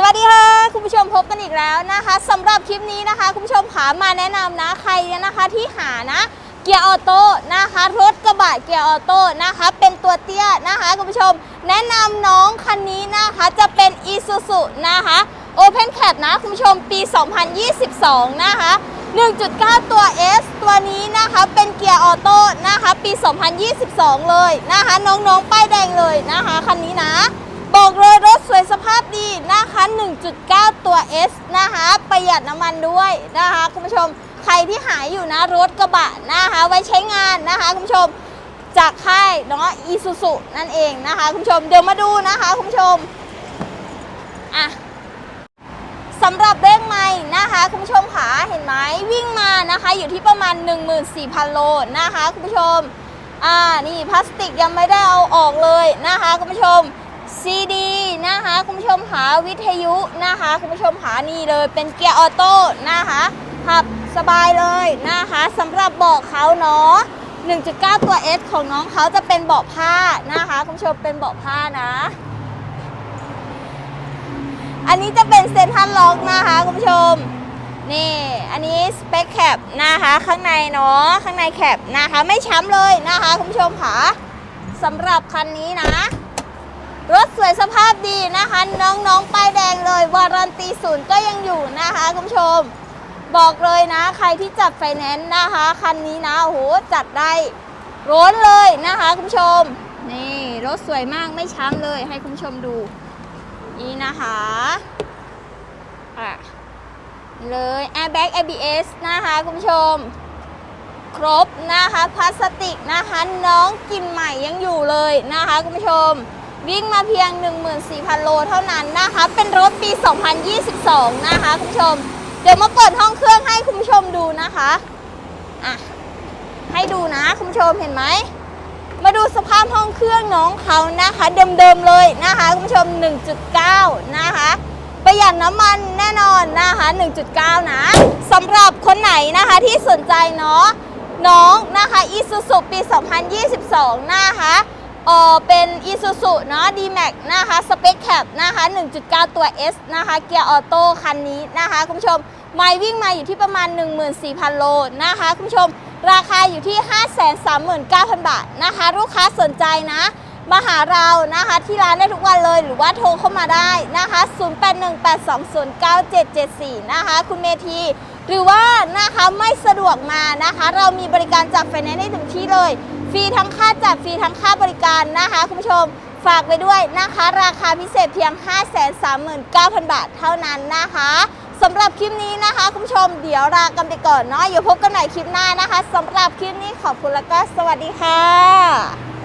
สวัสดีค่ะคุณผู้ชมพบกันอีกแล้วนะคะสำหรับคลิปนี้นะคะ คุณผู้ชมขามาแนะนำนะใครนะคะที่หานะเกียร์ออโต้นะคะ รถกระบะเกียร์ออโต้นะคะ เป็นตัวเตี้ยนะคะคุณผู้ชม แนะนำน้องคันนี้นะคะจะเป็น i s u z u นะคะ Open Cap นะคุณผู้ชมปี 2022 นะคะ 1.9 ตัว S ตัวนี้นะคะเป็นเกียร์ออโต้นะคะ ปี 2022 เลยนะคะ น้องๆป้ายแดงเลยนะคะคันนี้นะบอกเลยรถสวยสภาพดีนะคะ 1.9 ตัว S นะคะ ประหยัดน้ำมันด้วยนะคะ คุณผู้ชมใครที่หายอยู่นะรถกระบะนะคะ ไว้ใช้งานนะคะ คุณผู้ชมจากค่ายเนาะอีซูซุนั่นเองนะคะ คุณผู้ชมเดี๋ยวมาดูนะคะคุณผู้ชมอะสำหรับเลขไม้นะคะ คุณผู้ชมขาเห็นไหมวิ่งมานะคะ อยู่ที่ประมาณ 14,000 โลนะคะ คุณผู้ชมอ่านี่พลาสติกยังไม่ได้เอาออกเลยนะคะ คุณผู้ชมซีดีนะคะ มหาวิทยุนะคะ คุณผู้ชมหานี่เลยเป็นเกียร์ออโต้นะคะขับสบายเลยนะคะสำหรับเบาะเขาเนาะ1.9 ตัว S ของน้องเขาจะเป็นเบาะผ้านะคะ คุณผู้ชมเป็นเบาะผ้านะ อันนี้จะเป็นเซนทรัลล็อกนะคะ คุณผู้ชมนี่อันนี้สเปคแคปนะคะข้างในเนาะข้างในแคปนะคะ ไม่ช้ำเลยนะคะ คุณผู้ชมค่ะสำหรับคันนี้นะ รถสวยสภาพดีนะคะ น้องๆ ป้ายแดงเลยวารันตีศูนย์ก็ยังอยู่นะคะคุณผู้ชม บอกเลยนะ ใครที่จัดไฟแนนซ์นะคะ คันนี้นะโอ้โหจัดได้ร้อนเลยนะคะคุณผู้ชม นี่รถสวยมากไม่ช้ำเลยให้คุณผู้ชมดู นี่นะคะอะเลย airbag ABS นะคะคุณผู้ชม ครบนะคะพลาสติกนะคะ น้องกินใหม่ยังอยู่เลยนะคะคุณผู้ชม วิ่งมาเพียง 14,000 โลเท่านั้นนะคะ เป็นรถปี 2022 นะคะ คุณผู้ชม เดี๋ยวมาเปิดห้องเครื่องให้คุณผู้ชมดูนะคะอะให้ดูนะ คุณผู้ชมเห็นไหม มาดูสภาพห้องเครื่องน้องเขานะคะ เดิมๆเลยนะคะ คุณผู้ชม 1.9 นะคะประหยัดน้ำมันแน่นอนนะคะ 1.9 นะสำหรับคนไหนนะคะที่สนใจเนาะน้องนะคะ Isuzu ปี 2022 นะคะ เออเป็น Isuzu เนาะ D-Max นะคะ Spec Cap นะคะ 1.9 ตัว S นะคะ เกียร์ออโต้คันนี้นะคะ คุณผู้ชมไมล์วิ่งมาอยู่ที่ประมาณ 14,000 โลนะคะ คุณผู้ชม ราคาอยู่ที่ 539,000 บาทนะคะ ลูกค้าสนใจนะ มาหาเรานะคะ ที่ร้านได้ทุกวันเลยหรือว่าโทรเข้ามาได้นะคะ 0818209774 นะคะ คุณเมธีหรือว่านะคะไม่สะดวกมานะคะ เรามีบริการจัดไฟแนนซ์ได้ถึงที่เลย ฟรีทั้งค่าจัดฟรีทั้งค่าบริการนะคะคุณผู้ชมฝากไปด้วยนะคะ ราคาพิเศษเพียง 539,000 บาทเท่านั้นนะคะสำหรับคลิปนี้นะคะ คุณผู้ชมเดี๋ยวลากันไปก่อนเนาะอย่าพบกันใหม่คลิปหน้านะคะสำหรับคลิปนี้ขอบคุณแล้วก็สวัสดีค่ะ